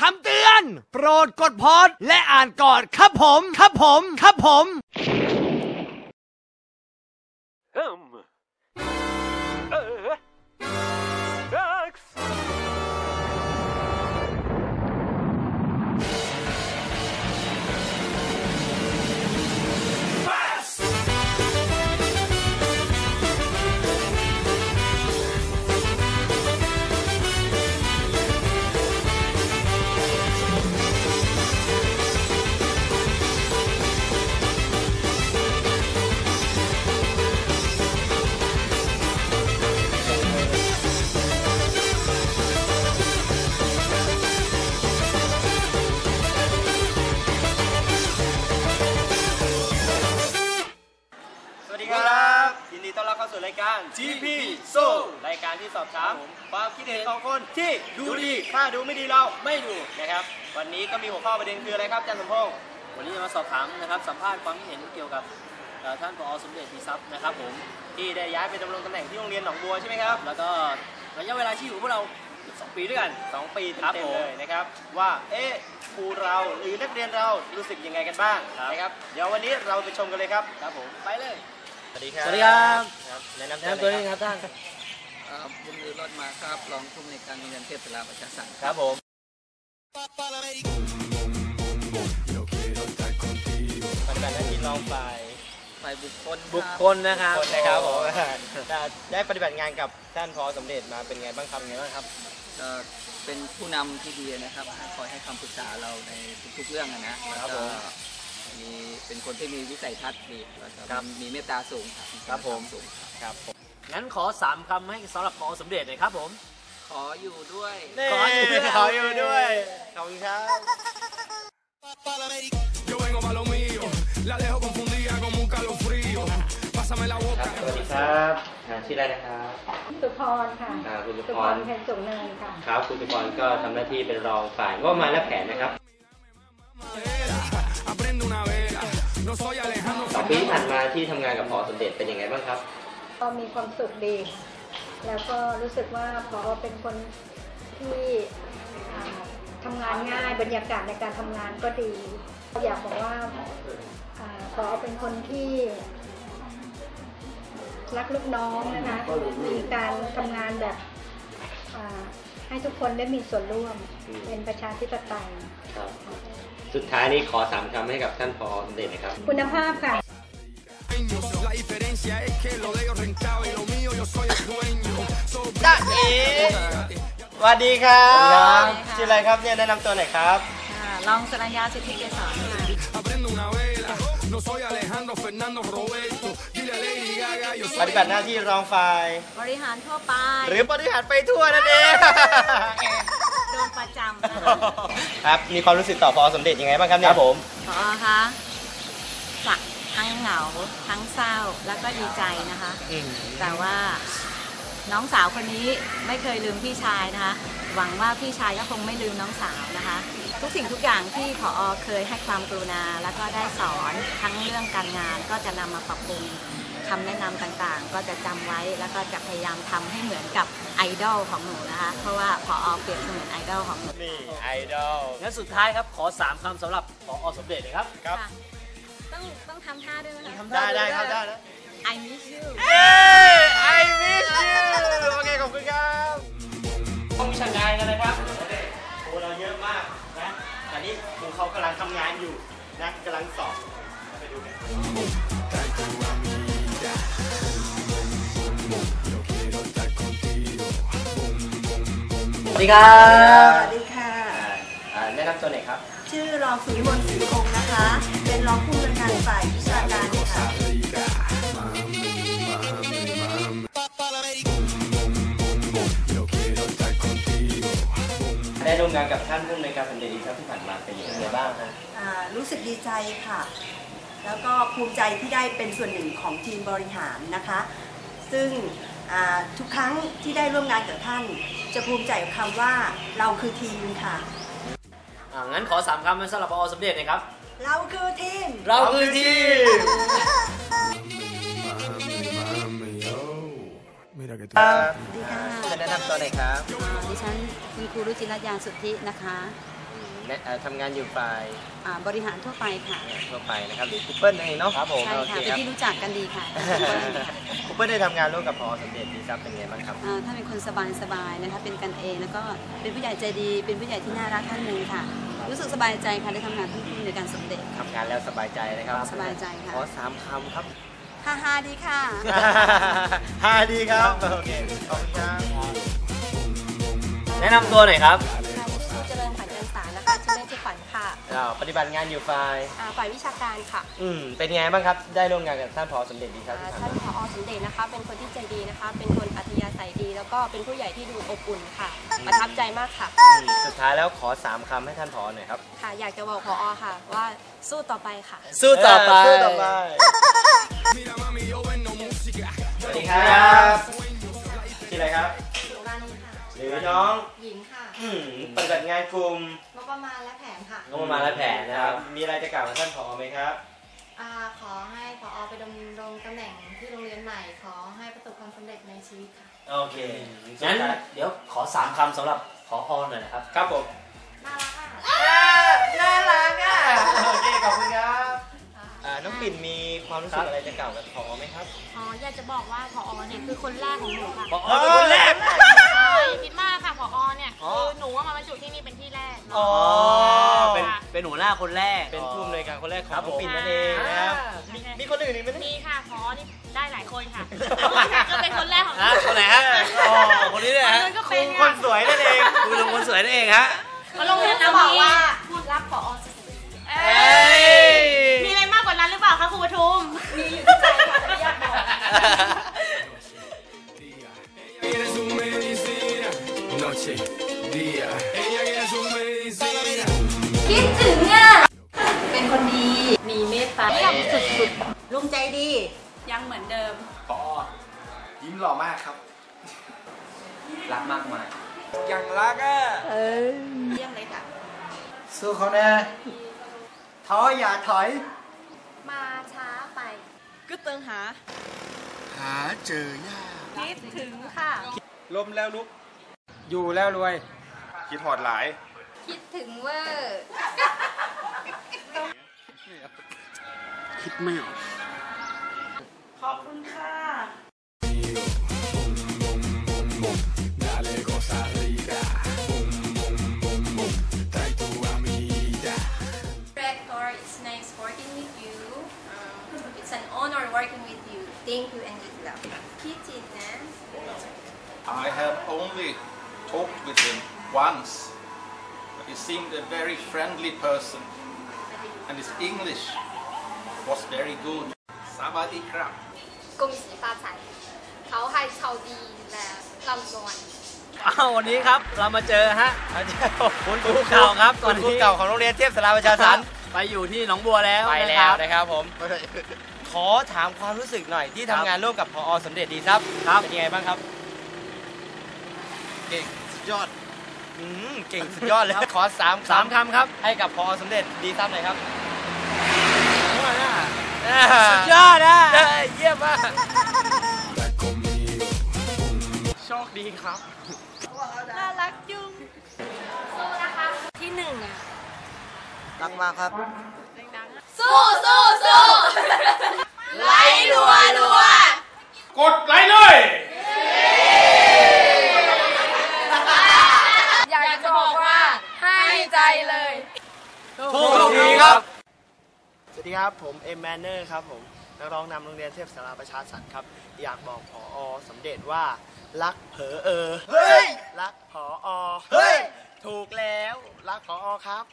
คำเตือน โปรดกดพอดและอ่านก่อนครับผม ครับผม ครับผม Um. การที่สอบถามความคิดเห็นของคนที่ดูดีถ้าดูไม่ดีเราไม่ดูนะครับ วันนี้ก็มีหัวข้อประเด็นคืออะไรครับอาจารย์สมพงษ์วันนี้จะมาสอบถามนะครับสัมภาษณ์ความคิดเห็นเกี่ยวกับเอ่อท่านผอสมเด็จมีทรัพย์นะครับผมที่ได้ย้ายไปดำรงตำแหน่งที่โรงเรียนหนองบัวใช่ไหมครับ แล้วก็ระยะเวลาที่อยู่พวกเราเกือบสองปีด้วยกันสองปีครับเต็มผมๆเลยนะครับ ว่าเอ๊ะครูเราหรือนักเรียนเรารู้สึกยังไงกันบ้างครับนะครับเดี๋ยววันนี้เราไปชมกันเลยครับครับผมไปเลย สวัสดีครับสวัสดีครับครับแนะนำแนะนำตัวเองครับท่านครั บบุญลือรอดมาครับรองผู้อำนวยการโรงเรียนเทพศิลาประชาสังครับผมปฏิบัติหน้าที่รองฝ่ายฝ่ายบุคคลบุคคลนะครับคนนะครับผมจะได้ปฏิบัติงานกับท่านพอสมเด็จมาเป็นไงบ้างครับไงบ้างครับก็เป็นผู้นำที่ดีนะครับคอยให้คำปรึกษาเราในทุกๆเรื่องอะนะแล้วครับผก็มมีเป็นคนที่มีวิสัยทัศน์ดีแล้วก็ครับมีเมตตาสูงครับครับผม สูง ครับผม งั้นขอสามคำให้สำหรับผอสมเด็จหน่อยครับผม ขออยู่ด้วย ขออยู่ด้วย ขออยู่ด้วย ขอบคุณครับ Yo vengo pa' lo mío, la dejo confundida como un calofrío. Pásame la ค boca. รับสวัสดีครับอ่าชื่ออะไรนะครับ สุพรค่ะอ่าคุณสุสุพพรรเพ็ญสูงเนินค่ะ ครับคุณสุพรก็ทำหน้าที่เป็นรองฝ่ายงบประมาณและแผนนะครับ Aprende una vela, no soy Alejandro สองปีที่ผ่านมาที่ทำงานกับพอสมเด็จเป็นยังไงบ้างครับ ก็มีความสุขดี แล้วก็รู้สึกว่าพอเป็นคนที่อ่าทำงานง่ายบรรยากาศในการทำงานก็ดี อยากบอกว่าอ่าพอเป็นคนที่รักลูกน้องนะคะมีการทำงานแบบอ่าให้ทุกคนได้มีส่วนร่วมอืมเป็นประชาธิปไตยครับสุดท้ายนี้ขอสามคำให้กับท่านพอสมเด็จนะครับ คุณภาพค่ะ años. La diferencia es que lo de ellos rentable y lo mío yo soy el dueño. So จ้าเอ๋สวัสดีครับสวัสดีครับชื่ออะไรครับเนี่ยแนะนำตัวหน่อยครับ ค่ะรองสรัญญาสิทธิเกษรค่ะ aprende una vela, no soy Alejandro Fernando Roberto. Dile a Lady Gaga, yo ป soy ฏิบัติหน้าที่รองฝ่าย บริหารทั่วไป หรือบริหารไปทั่วนั่นเอง โดนประจำนะคะครับ มีความรู้สึกต่อพอสมเด็จยังไงบ้างครับเนี่ยครับผม พอคะสัก ทั้งเหงาทั้งเศร้าแล้วก็ดีใจนะคะแต่ว่าน้องสาวคนนี้ไม่เคยลืมพี่ชายนะคะ หวังว่าพี่ชายก็คงไม่ลืมน้องสาวนะคะ ทุกสิ่งทุกอย่างที่พอเคยให้ความกรุณา แล้วก็ได้สอนทั้งเรื่องการงานก็จะนำมาปรับปรุงคำแนะนำต่างๆ ก็จะจำไว้แล้วก็จะพยายามทำให้เหมือนกับไอดอลของหนูนะคะ เพราะว่าพอเปรียบเสมือนไอดอลของหนูนี่ไอดอลงั้นสุดท้ายครับขอสามคำสำหรับผอสมเด็จเลยครับ ครับค่ะ ต้องต้องทำท่าด้วยนะคะ ได้ได้ครับได้นะ I miss you เอ้ไอมิสยูโอเคขอบคุณครับห้องวิชาการกันเลยครับครูเราเยอะมากนะตอนนี้ครูเขากำลังทำงานอยู่นะกำลังสอบไปดูกันสวัสดีครับสวัสดีค่ะอ่าแนะนำตัวหน่อยครับ ชื่อรองสุวิมลศรีคงนะคะเป็น รองผู้อำนวยการฝ่ายวิชาการค่ะ ได้ร่วมงานกับท่านผู้อำนวยการสมเด็จอีกครับที่ผ่านมาเป็นยังไงบ้างครับอ่ารู้สึกดีใจค่ะ แล้วก็ภูมิใจที่ได้เป็นส่วนหนึ่งของทีมบริหารนะคะ ซึ่งอ่าทุกครั้งที่ได้ร่วมงานกับท่าน จะภูมิใจกับคำว่าเราคือทีมค่ะ อ่างั้นขอสามคำให้สำหรับผอสมเด็จหนะครับ เราคือทีม เราคือทีม Mira que tú. ครับดีค่ะ แนะนำตัวหน่อยครับอ่าดิฉันคุณครูรุจิรัตยานสุทธินะคะคแนะเอ่อทำงานอยู่ฝ่ายอ่าบริหารทั่วไปค่ะ ทั่วไปนะครับหรือครูเปิ้ลนั่นเองเนาะครับผมใช่โอค่ะเคเป็นครับที่รู้จักกันดีค่ะครูเปิ้ลได้ทำงานร่วมกับพอสมเด็จดีครับเป็นไงบ้างครับอ่าท่านเป็นคนสบายๆนะคะ เป็นกันเองแล้วก็เป็นผู้ใหญ่ใจดี เป็นผู้ใหญ่ที่น่ารักท่านหนึ่งค่ะ รู้สึกสบายใจค่ะได้ทำงานทุกทีในการสมเด็จ ทำงานแล้วสบายใจนะครับสบายใจค่ะ ขอสามคำครับ ฮ่าฮาๆดีค่ะ ฮาดีครับ โอเค ขอบคุณครับ แนะนำตัวหน่อยครับ ค่ะอ้าวปฏิบัติงานอยู่ฝ่าย อ่าฝ่ายวิชาการค่ะอืม เป็นไงบ้างครับ ได้ร่วมงานกับท่านพอสมเด็จดีครับอ่าที่ผ่านท่านมาผอสมเด็จนะคะ เป็นคนที่ใจดีนะคะ เป็นคนอัธยาศัยดี แล้วก็เป็นผู้ใหญ่ที่ดูอบอุ่นค่ะ ประทับใจมากค่ะ อืมสุดท้ายแล้วขอสามคำให้ท่านพอหน่อยครับ ค่ะ อยากจะบอกผอค่ะ ว่าสู้ต่อไปค่ะ สู้ต่อไป สู้ต่อไป สวัสดีครับ ชื่ออะไรครับ หรือน้อง หญิงค่ะ อืมปฏิบัติงานกลุ่มงบประมาณและแผนค่ะ ก็มาและแผนนะครับ มีอะไรจะกล่าวกับท่านผอไหมครับ อ่าขอให้ผอไปดำรงตำแหน่งที่โรงเรียนใหม่ ขอให้ประสบความสำเร็จในชีวิตค่ะ โอเคงั้นเดี๋ยวขอสามคำสำหรับพอหน่อยนะครับ ครับผมน่ารักอะน่ารักอะโอเคขอบคุณครับอ่าน้องปิ่นมีความรู้สึกอะไรจะกล่าวกับผอไหมครับ อ๋ออยากจะบอกว่าพอเนี่ยคือคนแรกของหนูค่ะ ผอเป็นคนแรกใช่ อย่าคิดมากค่ะพอเนี่ยอ๋อ คือหนูว่ามาบรรจุที่นี่เป็นที่แรก อ๋อ เป็นค่ะเป็นหัวหน้าคนแรก เป็นผู้อำนวยการคนแรกของครับน้องผม ปิ่นนั่นเองนะครับ มีมีคนอื่นอีกไหมมีค่ะพอนี่ได้หลายคนค่ะก็เป็นคนแรกของหฮะคนไหนฮะอ๋อคนนี้เนี่ยฮะคนก็เป็นคนสวยนั่นเอง คุณลุงคนสวยนั่นเองฮะมาลงเรียนจะน้ำบอกนี้ว่าพูดรักผอสุดเอ้ยมีอะไรมากกว่านั้นหรือเปล่าคะครูปทุม ๆมีอยู่ที่ใจค่ะแต่ไม่อยากบอก noche, día. Ella quiere su medicina. คิดถึงอะ เป็นคนดี มีเมตตาสุดๆลุงใจดี ยังเหมือนเดิม พอยิ้มหล่อมากครับ รักมากมายยังรักอะเยี่ยมเลยค่ะ สู้เขาแน่ท้ออย่าถอย มาช้าไปก็เติงหา หาเจอยากคิดถึงค่ะ ลมแล้วลุก อยู่แล้วรวย คิดหอดหลาย คิดถึงเวอร์คิดไม่ออก Dale cosa rica. Boom, boom, boom, boom. Trae tu amiguita. Rector, it's nice working with you. Um, it's an honor working with you. Thank you and good luck. Kitty, I have only talked with him once, but he seemed a very friendly person, and his English was very good. Savadi krap. 恭喜发财เขาให้ชาวดีและร่ำรวย อ้าววันนี้ครับเรามาเจอฮะคุณครูเก่าครับต คุ อน ณครู นี้ เก่าของโรงเรียนเทพสราประชาสัน ไปอยู่ที่หนองบัวแล้ว ไป นะ แล้ ครั ว บ นะครับผม ขอถามความรู้สึกหน่อยที่ทำงานร่วมกับพอสมเด็จดีครับ ครับ เป็นยังไงบ้างครับ เก่งสุด ยอดอืมเก่งสุดยอดเลยขอสามสามคำครับ ให้กับพอสมเด็จดีครับหน่อยครับสุดยอดนะเยี่ยมมาก Está conmigo. โชคดีครับน่ารักจุงสู้นะคะที่หนึ่งอะรักมากครับสู้สู้สู้ไล่รัวรัวกดไลค์เลย อยากจะบอกว่า ให้ใจเลยโชคดีครับ สวัสดีครับ ผมเอ็มแมนเนอร์ครับผมนักร้องนำโรงเรียนเทพสาราประชาสันครับ อยากบอกผอสมเด็จว่า รักเผอเออเฮ้ยรักผอเฮ้ยถูกแล้ว รักผอครับ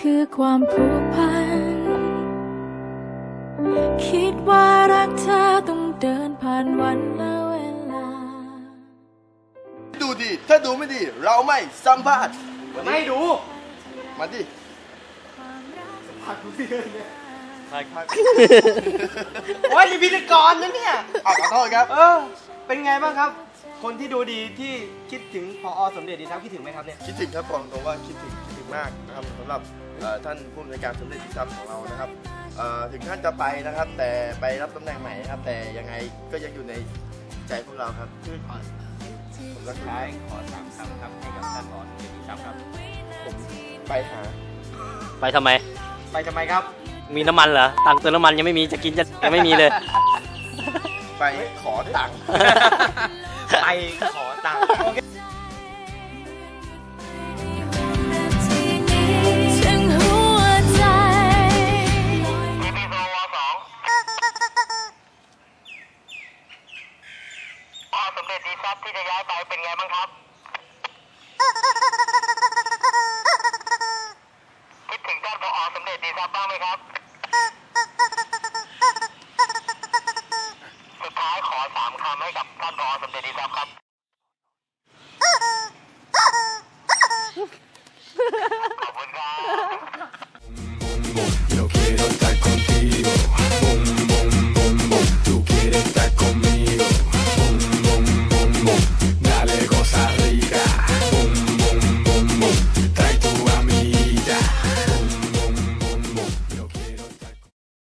คือความผูกพัน คิดว่ารักเธอต้องเดินผ่านวันและเวลา ดูดี ถ้าดูไม่ดี เราไม่สัมภาษณ์ไม่ดู มาดิโอ้ยนี่พิธีกรนะเนี่ยอะขอโทษครับ เออ เป็นไงบ้างครับ คนที่ดูดีที่คิดถึงพอสมเด็จดีทัพคิดถึงไหมครับเนี่ย คิดถึงครับบอกตรงว่าคิดถึงคิดถึงมากนะครับสำหรับเอ่อ ท่านผู้อำนวยการสมเด็จพระจันทร์ของเรานะครับเอ่อถึงท่านจะไปนะครับ แต่ไปรับตำแหน่งใหม่นะครับ แต่ยังไงก็ยังอยู่ในใจพวกเราครับผมรักท้ายขอสามคำครับให้กับท่านผอสมเด็จดีทัพครับผมไปหา ไปทำไม ไปทำไมครับ มีน้ำมันเหรอตังค์เติมน้ำมันยังไม่มีจะกินจะยังไม่มีเลย ไปขอตังค์ไปขอตังค์โอเค เดดีซับที่จะย้ายไปเป็นไงบ้างครับ คิดถึงท่านผอสมเด็จดีซับบ้างไหมครับ สุดท้ายขอสามคำให้กับท่านผอสมเด็จดีซับครับ